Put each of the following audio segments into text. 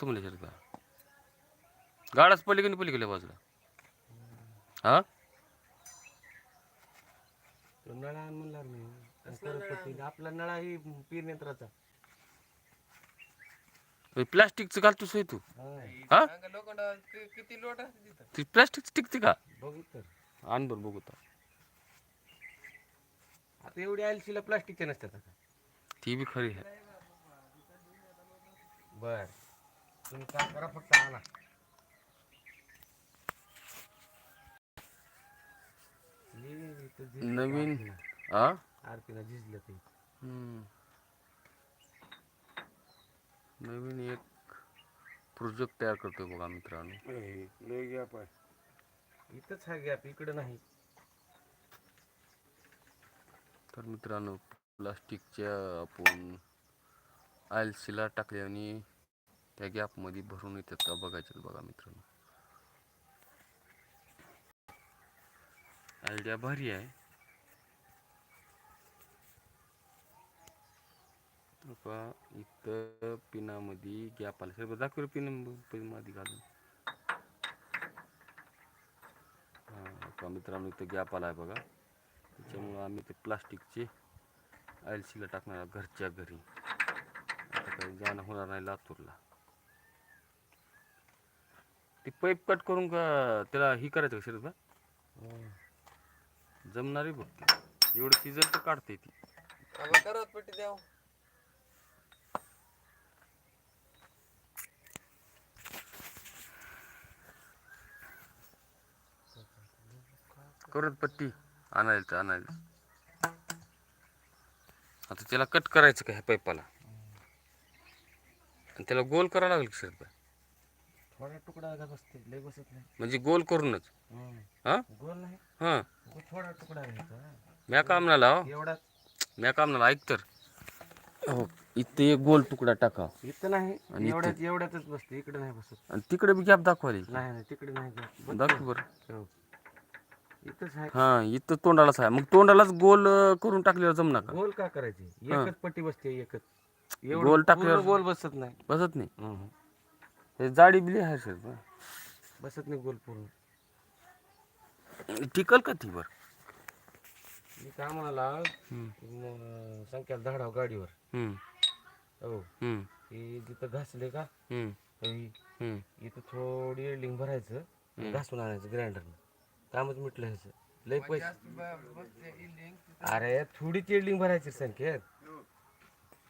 तुम्हाला शरद बा गाडाच पडली की नाही पलीकडल्या बाजूला? हा? तो नळा आण म्हणला मी. आपला नळा ही पीर यंत्राचा. प्लास्टिकचं घालतोस होय तू. हा. हा लोखंड किती लोट असते तिथं? ती प्लास्टिकचं टिकते का? बघू तर. आण बरं बघू आता. आता एवढी आयलशीला प्लास्टिकच्या नसतात आता. ती बी खरी आहे. बर. तुम्ही करा फक्त आणा नवीन. हा आरतीला झिजलं ते. नवीन एक प्रोजेक्ट तयार करतोय बघा मित्रांनो. लय गॅप आहे. इथंच हा गॅप इकडे नाही. तर मित्रांनो प्लास्टिकच्या आपण आयलसीला टाकल्याने त्या गॅपमध्ये भरून येतात का बघायचं बघा मित्रांनो. आयडिया भारी आहे. का इथं पिनामध्ये गॅप आला. सर दाखव पिनमध्ये घालून. हा का मित्रांनो इथं गॅप आला आहे बघा. त्याच्यामुळं आम्ही ते प्लास्टिकचे आयलसीला टाकणार घरच्या घरी. आता काही जाणं होणार नाही लातूरला. ती पाईप कट करून का त्याला ही करायचं का हं. जमणारी बघ ती. एवढं तर काढते ती. आम्हाला करत पट्टी द्याव करत पट्टी. आणायचं आणायचं आता त्याला कट करायचं का ह्या पाईपाला आणि त्याला गोल करावं लागेल का शरद थोडा तुकडा का बसते लय बसत नाही. म्हणजे गोल करूनच? हं. गोल नाही. हां. गो- थोडा तुकडा घ्यायचा. म्या काम नाला हो. एवढा. म्या काम नाला ऐक तर. हो इथे एक गोल तुकडा टाका. इथं नाही आणि इथं? एवढ्यात एवढ्यातच बसते इकडे नाही बसत. आणि तिकडे बी गॅप दाखवायला नाही नाही तिकडे नाही दाखव बरं. हो. इथंच आहे. हा इथं तोंडालाच आहे. मग तोंडालाच गोल अं, करून टाकल्यावर जमणार का? गोल का करायची? एकच पट्टी बसते एकच. एवढं गोल पूर्ण टाकल्यावर- गोल बसत नाही. बसत नाही. हं. जाडी बिली आहे सर बसत नाही गोल पूर्ण. टिकल का ती बर? मी कामाला हम्म. म, संख्याला धाडाव गाडीवर. हम्म, हो. हम्म, हे जिथं घासले का हम्म, तर ही- हम्म. इथं थोडी एल्डिंग भरायचं घासून आणायचं ग्राइंडरनं. कामच मिटलं ह्याचं. लय पैसे. अरे थोडीच एल्डिंग भरायची संख्येत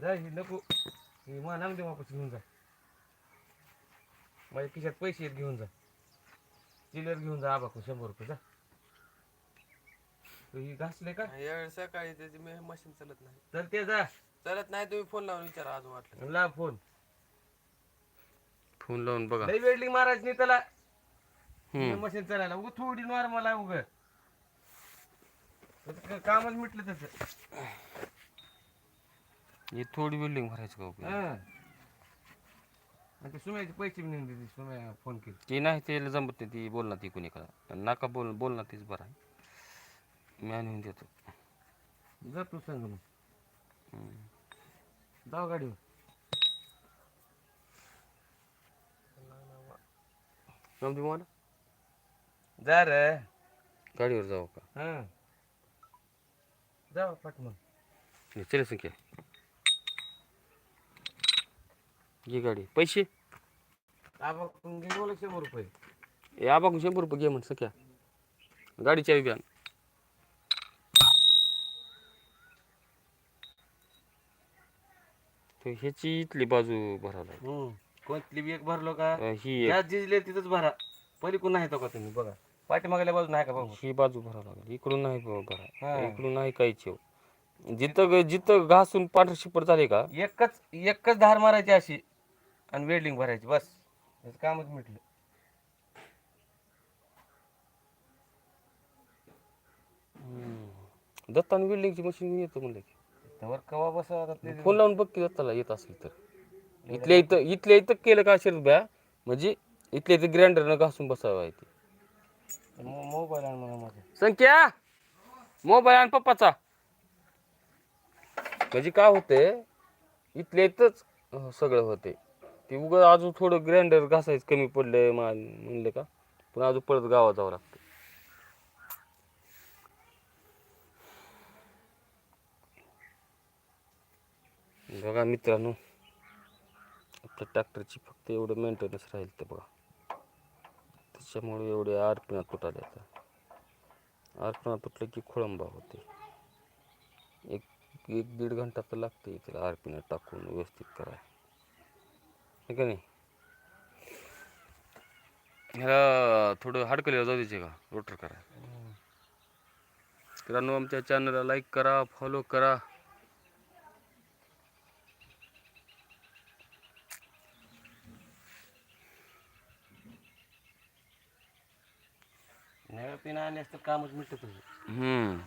जा ही नको. ही मा नाम दे वापस घेऊन जा. माझ्या खिशात पैसे आहेत घेऊन जा. चिल्लर घेऊन जा आबाकू शंभर रुपये जा. तू ही घासले का? यावेळी सकाळी त्याची मशीन चालत नाही. तर ते जा. चालत नाही तुम्ही फोन लावून विचारा आज वाटलं ला फोन फोन लावून बघा. लय वेल्डिंग मारायची नाही त्याला. हम्म. मशीन चालायला. उग थोडी नॉर्मल आहे उग. कामच मिटलं त्याचं. हे थोडी बिल्डिंग भरायची का उपयोग? हं. आणि ते सुम्याचे पैसे बी नाही दिले सुम्या फोन केले. ती नाही ते जमत नाही ती बोल ना ती कोणी करा नाका बोल बोल ना तीच बरं आहे. मी आणून देतो. जा तू सांग मग. हम्म. जाऊ गाडीवर. जमते मला जा रे. गाडीवर जाऊ का? हं. जाऊ पाठ मग चले संख्या घे गाडी. पैसे? घे बोला शंभर रुपये. ए आबा शंभर रुपये घे म्हण सख्या. गाडी चावी तर ह्याची इथली बाजू भरायला. कोणतली बी एक भरलो का? अं, ही एक- त्यात जिजले तिथंच भरा. पलीकडून नाही तो का तुम्ही? बघा. पाठीमागल्या बाजून आहे का बघू ही बाजू भरावं लागेल. इकडून नाही ब- भरा. इकडून नाही काहीच येऊ. जिथं ग- जिथं घासून पांढर शिपट झाले का? एकच एकच धार मारायची अशी. आणि वेल्डिंग भरायची बस. याचं कामच मिटलं. दत्तान बिल्डिंगची मशीन येतो म्हणलं की. त्यावर कवा बसा आता ते? फोन लावून बघ की दत्ताला येत असेल तर. इथल्या इथं इथल्या इथं केलं का शरद ब्या? म्हणजे इथल्या इथं ग्राइंडरनं घासून बसावं आहे ते. मो- मोबाईल आण मला माझा. संख्या! मोबाईल आण पप्पाचा. म्हणजे काय होते इथल्या इथंच अं, सगळं होते ते उगा अजून थोडं ग्राइंडर घासायचं कमी पडलंय मा म्हणलं का? पण अजून परत गावात जावं लागतं. बघा मित्रांनो आपल्या ट्रॅक्टरची फक्त एवढं मेंटेनन्स राहील तर बघा. त्याच्यामुळे एवढे आरपिना तुटाले आता आरपिना तुटलं की खोळंबा होते. एक एक दीड घंटा तर लागते त्याला आरपीनं टाकून व्यवस्थित करायला. का नाही? ह्याला थोडं हाडकलीला जाऊ द्यायचे का रोटर करा. मित्रांनो आमच्या चॅनलला लाईक करा फॉलो करा. नव्या पिना आल्यास तर कामच होतं हम्म.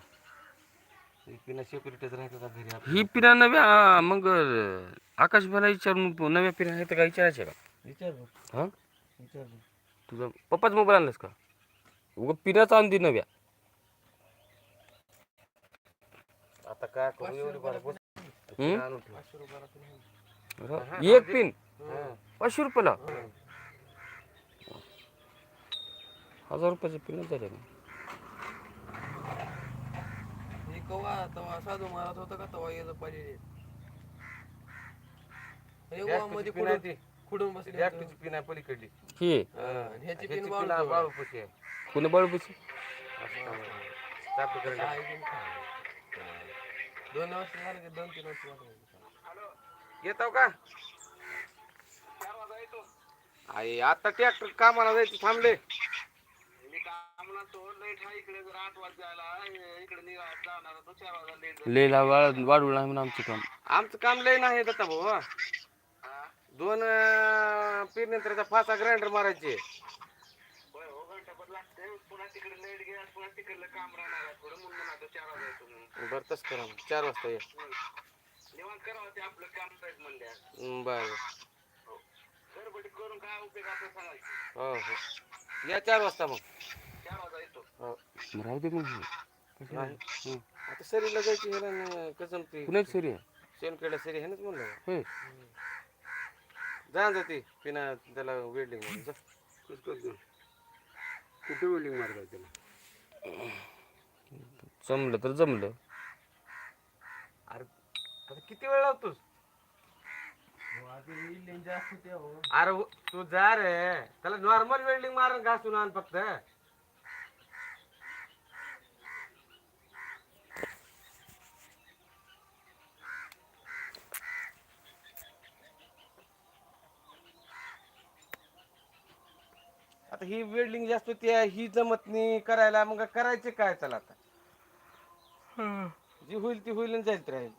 पिना सेक्युरिटीच राहतात का घरी आपल्या? ही पिढ्या नव्या मग आकाश भाला विचारून नव्या पिढ्या आहेत का विचारायचे का? विचार बघ, हां? विचार बघ. तुझा पप्पाच मोबाईल आणलास का? उगं पिण्याच आणली नव्या. आता काय करू? एवढी बरं बस हम्म? आणून ठेव. पाचशे रुपयाला पिन आहे. हा, एक पिन. पाचशे रुपयाला? हजार रुपयाचे पिन झाले ना. हे कवा तवा साधू मारत होता का तवा यायला पाहिजे. मध्ये बसले पिन आहे पलीकडली? ही? आणि ह्याची ह्याची पिन पिन बाळू बाळूपाशी आहे. पुणे बाळूपशी असं काम आहे. चापी करायला. काय पिन काय? दोन वर्ष झाले की दोन तीन वर्ष झाले येतो का? आई आता ट्रॅक्टर कामाला जायचं थांबले. लेला वाढ वाढवलं नाही म्हणून आमचं काम. आमचं काम लय नाही दत्ता भाऊ. दोन पेरणीनंतरचा फासा ग्राइंडर मारायचे. बर तस करा मग. चार वाजता ये. हं, बर. हो. हो या चार वाजता मग. हो. राहू दे मग. नाही. हं. आता सरीला जायची हे ना कसं ते पुण्यात सरी आहे शेणखेडा सरी आहे नाच म्हणलं. होय. जा जाते पिना त्याला वेल्डिंग म्हणून जा. कुठे वेल्डिंग मारतात त्याला जमलं तर जमलं. अरे आता किती वेळ लावतोस? अरे तू जा रे. त्याला नॉर्मल वेल्डिंग मारून घासून आण फक्त? आता ही वेल्डिंग जास्त होती ही जमत नाही करायला मग करायचे काय त्याला आता? जी होईल ती होईल आणि जाईल राहील.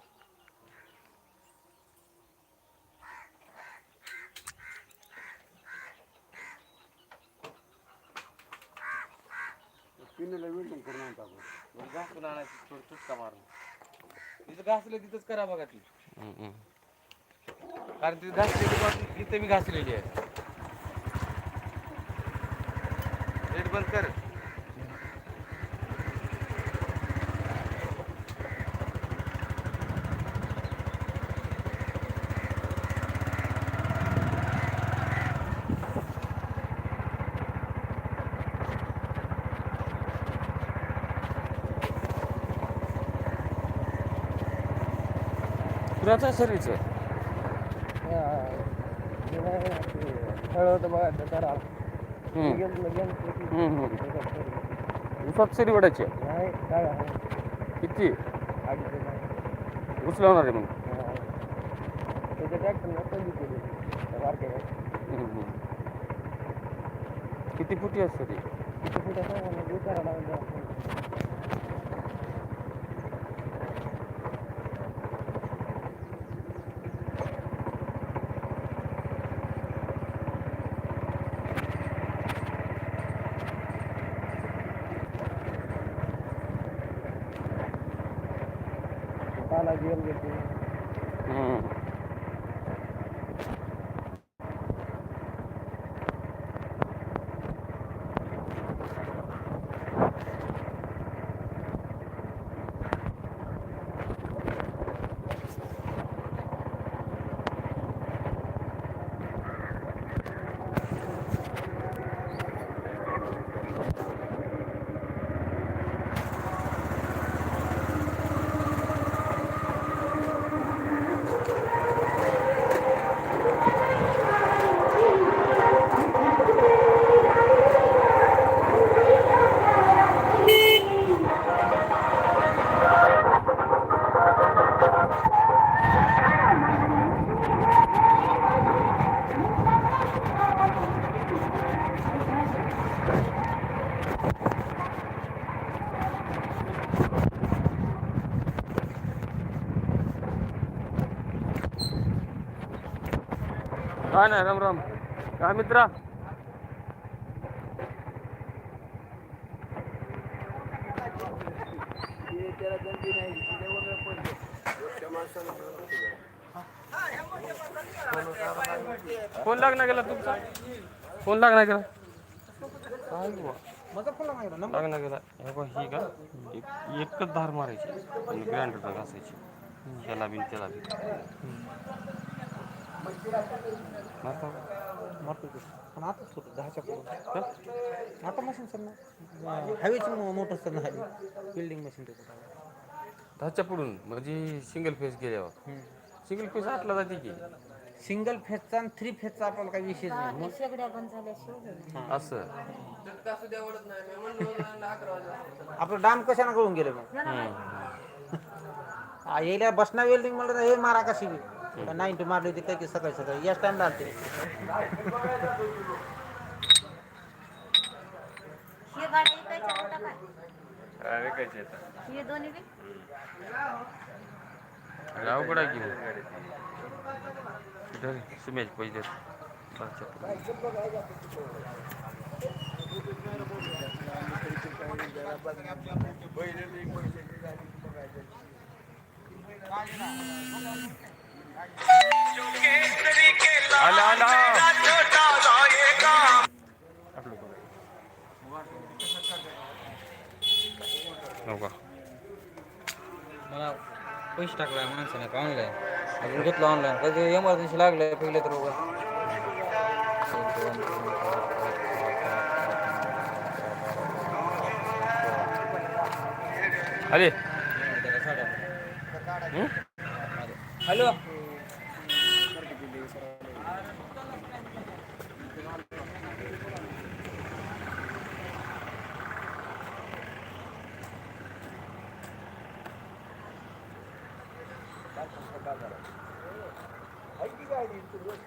पिण्याला वेल्डिंग करून आणतो आपण. घासून आणायची थोडी चुटका मारून. तिथं घासलं तिथंच करा बघा ती. हं, हं. कारण ती घासलेली इथं मी घासलेली आहे. बंद कर. कुणाचं सरीचं उसात सरी वडायची किती उचलवणार आहे मग हं, हं. किती फुटी असते ती हं. काय नाही राम राम। काय मित्रा? फ़ोन लागणार गेला तुमचा? फ़ोन लागणार गेला? काय गेला. हे ही का? एक- एकच धार मारायची. आणि ग्राइंडर घासायची. ह्याला बिन त्याला बिन. मारता? मारतो. पण आता सुरू दहाच्या पुढे. आता मशीन सर ना हवेची मोटर सर ना हवी बिल्डिंग मशीन दहाच्या पुढून म्हणजे सिंगल फेस गेल्यावर सिंगल फेस आटला जाते की? सिंगल फेजचा आणि थ्री फेजचा आपल्याला काही विषय नाही. मग शेगड्या बंद झाल्याशिवाय असं. होतं आपलं डाम कशाने कळून गेलं मग? यायला बसना वेल्डिंग म्हणलं तर हे मारा कशी नाईन्टी मारली होती काय की सकाळी सकाळी याच टाइम लागते हे। गाड्या इकायच्या होता काय अरे काय? येतात हे दोन्ही बी अवघड आहे की मग. कुठं रे? सुमेश पैसे दहाच्या पुढं. आला आला. हो का मला पैसे टाकलाय माणसाने का ऑनलाईन अजून घेतलं ऑनलाईन कधी एमर्जन्सी लागलं पहिले तर उगा आले. हॅलो.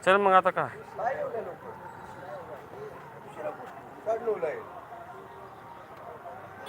चल मग आता काय? लाइट